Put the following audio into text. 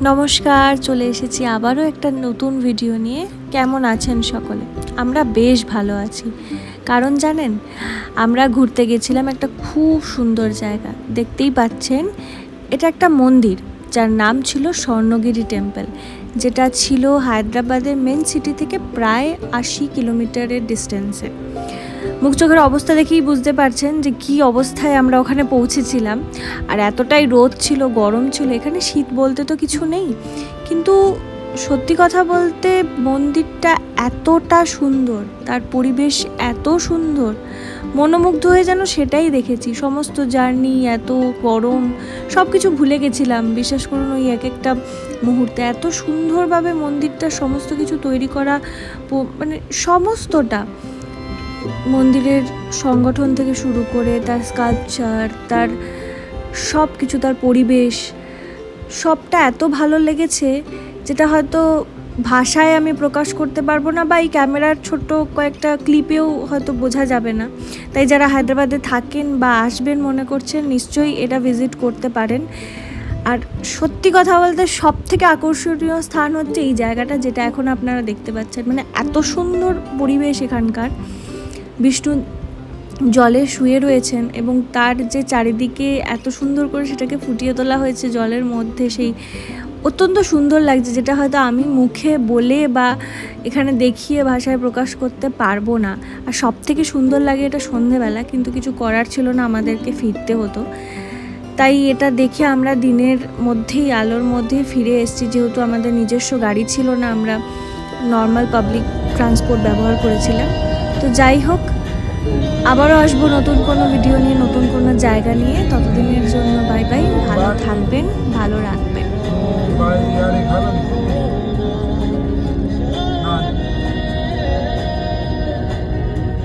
নমস্কার, চলে এসেছি আবারও একটা নতুন ভিডিও নিয়ে। কেমন আছেন সকলে? আমরা বেশ ভালো আছি। কারণ জানেন, আমরা ঘুরতে গেছিলাম একটা খুব সুন্দর জায়গা। দেখতেই পাচ্ছেন, এটা একটা মন্দির, যার নাম ছিল স্বর্ণগিরি টেম্পল, যেটা ছিল হায়দ্রাবাদের মেন সিটি থেকে প্রায় আশি কিলোমিটারের ডিস্টেন্সে মুখ চোখের অবস্থা দেখেই বুঝতে পারছেন যে কি অবস্থায় আমরা ওখানে পৌঁছেছিলাম। আর এতটাই রোদ ছিল, গরম ছিল, এখানে শীত বলতে তো কিছু নেই। কিন্তু সত্যি কথা বলতে মন্দিরটা এতটা সুন্দর, তার পরিবেশ এত সুন্দর, মনোমুগ্ধ হয়ে যেন সেটাই দেখেছি। সমস্ত জার্নি, এত গরম সব কিছু ভুলে গেছিলাম। বিশ্বাস করুন, ওই এক একটা মুহূর্তে এত সুন্দরভাবে মন্দিরটা সমস্ত কিছু তৈরি করা মানে সমস্তটা মন্দিরের সংগঠন থেকে শুরু করে তার স্কাল্পচার তার সব কিছু তার পরিবেশ, সবটা এত ভালো লেগেছে যেটা হয়তো ভাষায় আমি প্রকাশ করতে পারব না বা এই ক্যামেরার ছোট্ট কয়েকটা ক্লিপেও হয়তো বোঝা যাবে না। তাই যারা হায়দ্রাবাদে থাকেন বা আসবেন মনে করছেন, নিশ্চয়ই এটা ভিজিট করতে পারেন। আর সত্যি কথা বলতে সব থেকে আকর্ষণীয় স্থান হচ্ছে এই জায়গাটা যেটা এখন আপনারা দেখতে পাচ্ছেন। মানে এত সুন্দর পরিবেশ এখানকার। বিষ্ণু জলে শুয়ে রয়েছেন এবং তার যে চারিদিকে এত সুন্দর করে সেটাকে ফুটিয়ে তোলা হয়েছে জলের মধ্যে, সেই অত্যন্ত সুন্দর লাগছে, যেটা হয়তো আমি মুখে বলে বা এখানে দেখিয়ে ভাষায় প্রকাশ করতে পারব না। আর সব থেকে সুন্দর লাগে এটা সন্ধেবেলা, কিন্তু কিছু করার ছিল না, আমাদেরকে ফিরতে হতো। তাই এটা দেখে আমরা দিনের মধ্যেই, আলোর মধ্যেই ফিরে এসেছি, যেহেতু আমাদের নিজস্ব গাড়ি ছিল না, আমরা নর্মাল পাবলিক ট্রান্সপোর্ট ব্যবহার করেছিলাম। তো যাই হোক, আবারও আসব নতুন কোনো ভিডিও নিয়ে, নতুন কোনো জায়গা নিয়ে। ততদিনের জন্য বাই বাই ভালো থাকবেন, ভালো রাখবেন।